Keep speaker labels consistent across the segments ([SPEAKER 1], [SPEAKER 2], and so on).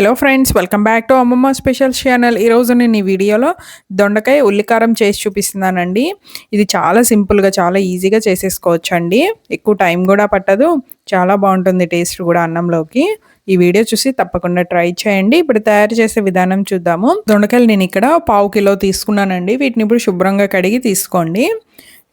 [SPEAKER 1] Hello friends welcome back to అమ్మమ్మ special channel ఈరోజు నేను ఈ వీడియోలో దొండకాయ ఉల్లికారం చేసి చూపిస్తున్నానండి. ఇది చాలా సింపుల్గా చాలా ఈజీగా చేసేసుకోవచ్చు అండి ఎక్కువ టైం కూడా పట్టదు. చాలా బాగుంటుంది టేస్ట్ కూడా అన్నంలోకి. ఈ వీడియో చూసి తప్పకుండా ట్రై చేయండి. ఇప్పుడు తయారు చేసే విధానం చూద్దాము. దొండకాయలు నేను ఇక్కడ పావు కిలో తీసుకున్నానండి. వీటిని ఇప్పుడు శుభ్రంగా కడిగి తీసుకోండి.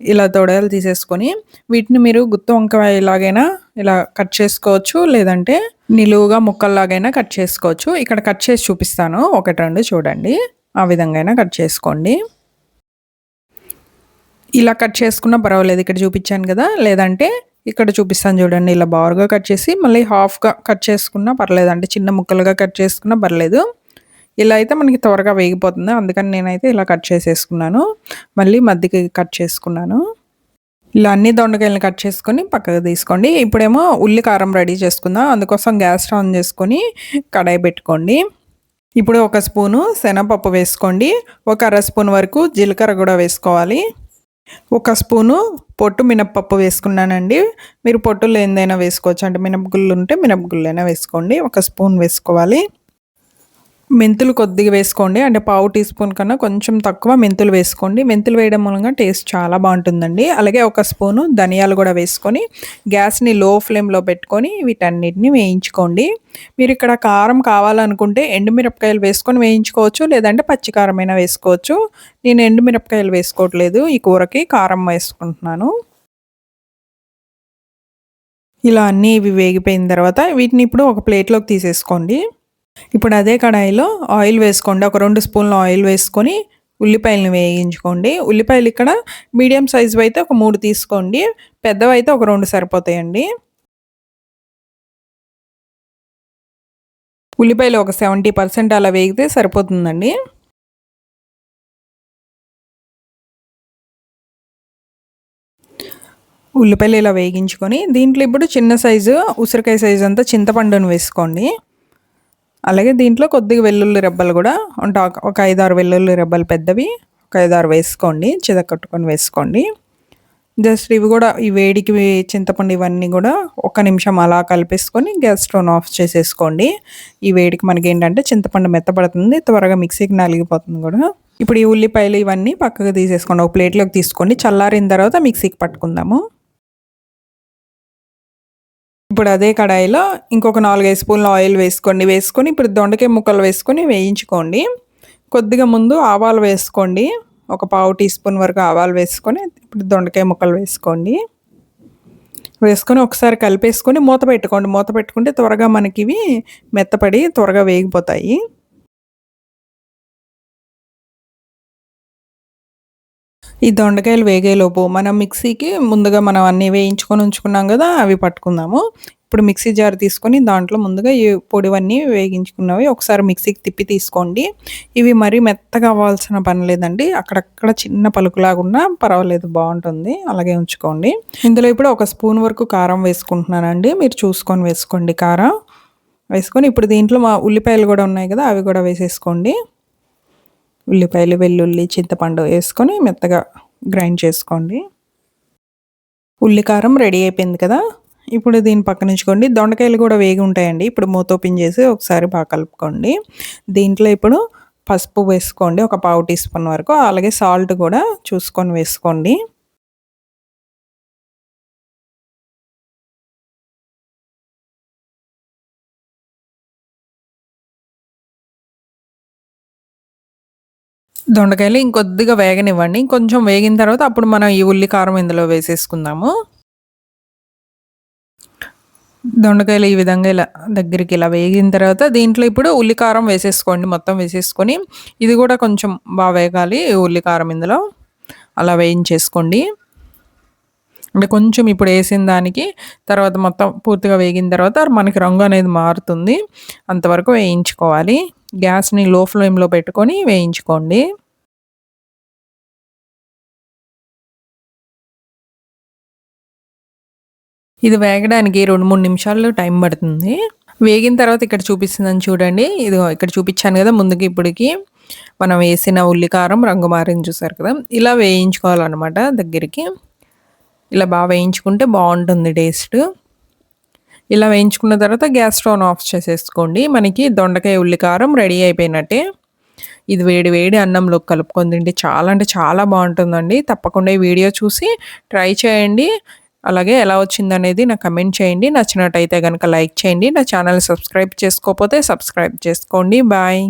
[SPEAKER 1] ఇలా తొడలు తీసేసుకొని వీటిని మీరు గుత్తు వంకాయ లాగైనా ఇలా కట్ చేసుకోవచ్చు లేదంటే నిలువుగా ముక్కల్లాగైనా కట్ చేసుకోవచ్చు. ఇక్కడ కట్ చేసి చూపిస్తాను. ఒకటి రెండు చూడండి. ఆ విధంగా అయినా కట్ చేసుకోండి. ఇలా కట్ చేసుకున్న పర్వాలేదు ఇక్కడ చూపించాను కదా. లేదంటే ఇక్కడ చూపిస్తాను చూడండి. ఇలా బారుగా కట్ చేసి మళ్ళీ హాఫ్గా కట్ చేసుకున్నా పర్లేదు అంటే చిన్న ముక్కలుగా కట్ చేసుకున్నా పర్లేదు. ఇలా అయితే మనకి త్వరగా వేగిపోతుంది. అందుకని నేనైతే ఇలా కట్ చేసేసుకున్నాను. మళ్ళీ మధ్యకి కట్ చేసుకున్నాను. ఇలా అన్ని దొండకాయలను కట్ చేసుకొని పక్కకు తీసుకోండి. ఇప్పుడేమో ఉల్లి కారం రెడీ చేసుకుందాం. అందుకోసం గ్యాస్ ఆన్ చేసుకొని కడాయి పెట్టుకోండి. ఇప్పుడు ఒక స్పూను శనగపప్పు వేసుకోండి. ఒక అర స్పూన్ వరకు జీలకర్ర కూడా వేసుకోవాలి. ఒక స్పూను పొట్టు మినప్పప్పు వేసుకున్నానండి. మీరు పొట్టులు ఏందైనా వేసుకోవచ్చు. అంటే మినపగుళ్ళు ఉంటే మినపగుళ్ళైనా వేసుకోండి. ఒక స్పూన్ వేసుకోవాలి. మెంతులు కొద్దిగా వేసుకోండి. అంటే పావు టీ స్పూన్ కన్నా కొంచెం తక్కువ మెంతులు వేసుకోండి. మెంతులు వేయడం మూలంగా టేస్ట్ చాలా బాగుంటుందండి. అలాగే ఒక స్పూను ధనియాలు కూడా వేసుకొని గ్యాస్ని లో ఫ్లేమ్లో పెట్టుకొని వీటన్నిటిని వేయించుకోండి. మీరు ఇక్కడ కారం కావాలనుకుంటే ఎండుమిరపకాయలు వేసుకొని వేయించుకోవచ్చు లేదంటే పచ్చికారమైనా వేసుకోవచ్చు. నేను ఎండుమిరపకాయలు వేసుకోవట్లేదు. ఈ కూరకి కారం వేసుకుంటున్నాను. ఇలా అన్నీ ఇవి వేగిపోయిన తర్వాత వీటిని ఇప్పుడు ఒక ప్లేట్లోకి తీసేసుకోండి. ఇప్పుడు అదే కడాయిలో ఆయిల్ వేసుకోండి. ఒక రెండు స్పూన్ల ఆయిల్ వేసుకొని ఉల్లిపాయలను వేయించుకోండి. ఉల్లిపాయలు ఇక్కడ మీడియం సైజు అయితే ఒక మూడు తీసుకోండి. పెద్దవి అయితే ఒక రెండు సరిపోతాయండి. ఉల్లిపాయలు ఒక సెవెంటీ పర్సెంట్ అలా వేగితే సరిపోతుందండి. ఉల్లిపాయలు ఇలా వేగించుకొని దీంట్లో ఇప్పుడు చిన్న సైజు ఉసిరికాయ సైజు అంతా చింతపండును వేసుకోండి. అలాగే దీంట్లో కొద్దిగా వెల్లుల్లి రెబ్బలు కూడా ఉంటా ఒక ఐదారు వెల్లుల్లి రెబ్బలు పెద్దవి ఒక ఐదారు వేసుకోండి చిదకట్టుకొని వేసుకోండి. జస్ట్ ఇవి కూడా ఈ వేడికి చింతపండు ఇవన్నీ కూడా ఒక నిమిషం అలా కలిపేసుకొని గ్యాస్ స్టవ్ ఆఫ్ చేసేసుకోండి. ఈ వేడికి మనకి ఏంటంటే చింతపండు మెత్తపడుతుంది త్వరగా మిక్సీకి నలిగిపోతుంది కూడా. ఇప్పుడు ఈ ఉల్లిపాయలు ఇవన్నీ పక్కకు తీసేసుకోండి. ఒక ప్లేట్లోకి తీసుకోండి. చల్లారిన తర్వాత మిక్సీకి పట్టుకుందాము. ఇప్పుడు అదే కడాయిలో ఇంకొక నాలుగైదు స్పూన్ల ఆయిల్ వేసుకోండి. వేసుకొని ఇప్పుడు దొండకాయ ముక్కలు వేసుకొని వేయించుకోండి. కొద్దిగా ముందు ఆవాలు వేసుకోండి. ఒక పావు టీ స్పూన్ వరకు ఆవాలు వేసుకొని ఇప్పుడు దొండకాయ ముక్కలు వేసుకోండి. వేసుకొని ఒకసారి కలిపేసుకొని మూత పెట్టుకోండి. మూత పెట్టుకుంటే త్వరగా మనకి ఇవి మెత్తపడి త్వరగా వేగిపోతాయి. ఈ దొండకాయలు వేగేలోపు మనం మిక్సీకి ముందుగా మనం అన్నీ వేయించుకొని ఉంచుకున్నాం కదా అవి పట్టుకుందాము. ఇప్పుడు మిక్సీ జార్ తీసుకొని దాంట్లో ముందుగా ఈ పొడివన్నీ వేగించుకున్నవి ఒకసారి మిక్సీకి తిప్పి తీసుకోండి. ఇవి మరీ మెత్తగా అవ్వాల్సిన పని లేదండి. అక్కడక్కడ చిన్న పలుకులాగున్నా పర్వాలేదు బాగుంటుంది. అలాగే ఉంచుకోండి. ఇందులో ఇప్పుడు ఒక స్పూన్ వరకు కారం వేసుకుంటున్నానండి. మీరు చూసుకొని వేసుకోండి కారం. వేసుకొని ఇప్పుడు దీంట్లో మా ఉల్లిపాయలు కూడా ఉన్నాయి కదా అవి కూడా వేసేసుకోండి. ఉల్లిపాయలు వెల్లుల్లి చింతపండు వేసుకొని మెత్తగా గ్రైండ్ చేసుకోండి. ఉల్లికారం రెడీ అయిపోయింది కదా? ఇప్పుడు దీని పక్కన ఉంచుకోండి. దొండకాయలు కూడా వేగి ఉంటాయండి. ఇప్పుడు మూత ఓపెన్ చేసి ఒకసారి బాగా కలుపుకోండి. దీంట్లో ఇప్పుడు పసుపు వేసుకోండి. ఒక పావు టీ స్పూన్ వరకు. అలాగే సాల్ట్ కూడా చూసుకొని వేసుకోండి. దొండకాయలు ఇంకొద్దిగా వేగనివ్వండి. ఇంకొంచెం వేగిన తర్వాత అప్పుడు మనం ఈ ఉల్లి కారం ఇందులో వేసేసుకుందాము. దొండకాయలు ఈ విధంగా ఇలా దగ్గరికి ఇలా వేగిన తర్వాత దీంట్లో ఇప్పుడు ఉల్లికారం వేసేసుకోండి. మొత్తం వేసేసుకొని ఇది కూడా కొంచెం బాగా వేగాలి ఉల్లికారం ఇందులో. అలా వేయించేసుకోండి. అంటే కొంచెం ఇప్పుడు వేసిన దానికి తర్వాత మొత్తం పూర్తిగా వేగిన తర్వాత మనకి రంగు అనేది మారుతుంది. అంతవరకు వేయించుకోవాలి. గ్యాస్ని లో ఫ్లేమ్లో పెట్టుకొని వేయించుకోండి. ఇది వేగడానికి రెండు మూడు నిమిషాలు టైం పడుతుంది. వేగిన తర్వాత ఇక్కడ చూపిస్తుందని చూడండి. ఇది ఇక్కడ చూపించాను కదా ముందుకి ఇప్పటికి మనం వేసిన ఉల్లికారం రంగు మారింది చూసారు కదా. ఇలా వేయించుకోవాలన్నమాట దగ్గరికి. ఇలా బాగా వేయించుకుంటే బాగుంటుంది టేస్ట్. ఇలా వేయించుకున్న తర్వాత గ్యాస్ స్టవ్ ఆఫ్ చేసేసుకోండి. మనకి దొండకాయ ఉల్లికారం రెడీ అయిపోయినట్టే. ఇది వేడి వేడి అన్నంలో కలుపుకొని తింటే చాలా అంటే చాలా బాగుంటుందండి. తప్పకుండా ఈ వీడియో చూసి ట్రై చేయండి. అలాగే ఎలా వచ్చిందనేది నాకు కమెంట్ చేయండి. నచ్చినట్టయితే కనుక లైక్ చేయండి. నా ఛానల్ సబ్స్క్రైబ్ చేసుకోకపోతే సబ్స్క్రైబ్ చేసుకోండి. బాయ్.